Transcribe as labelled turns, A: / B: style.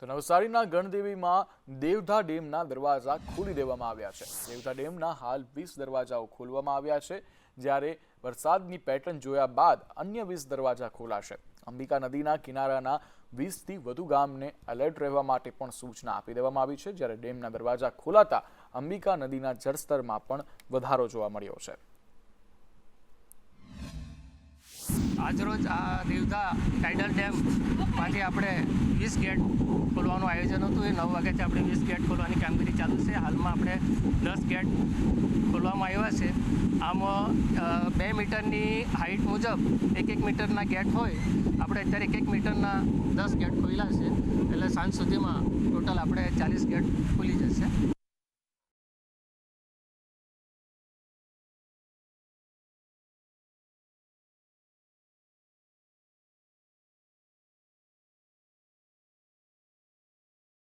A: તો નવસારીના ગણદેવીમાં દેવધા ડેમના દરવાજા ખોલી દેવામાં આવ્યા છે. દેવધા ડેમના હાલ વીસ દરવાજાઓ ખોલવામાં આવ્યા છે, જ્યારે વરસાદની પેટર્ન જોયા બાદ અન્ય વીસ દરવાજા ખોલાશે. અંબિકા નદીના કિનારાના વીસથી વધુ ગામને એલર્ટ રહેવા માટે પણ સૂચના આપી દેવામાં આવી છે. જ્યારે ડેમના દરવાજા ખોલાતા અંબિકા નદીના જળસ્તરમાં પણ વધારો જોવા મળ્યો છે.
B: આજરોજ આ દેવધા ટાઇડલ ડેમમાંથી આપણે વીસ ગેટ ખોલવાનું આયોજન હતું. એ નવ વાગ્યાથી આપણે વીસ ગેટ ખોલવાની કામગીરી ચાલુ છે. હાલમાં આપણે દસ ગેટ ખોલવામાં આવ્યા છે. આમાં બે મીટરની હાઇટ મુજબ એક એક મીટરના ગેટ હોય, આપણે અત્યારે એક એક મીટરના દસ ગેટ ખોલ્યા છે. એટલે સાંજ સુધીમાં ટોટલ આપણે ચાલીસ ગેટ ખુલી જશે.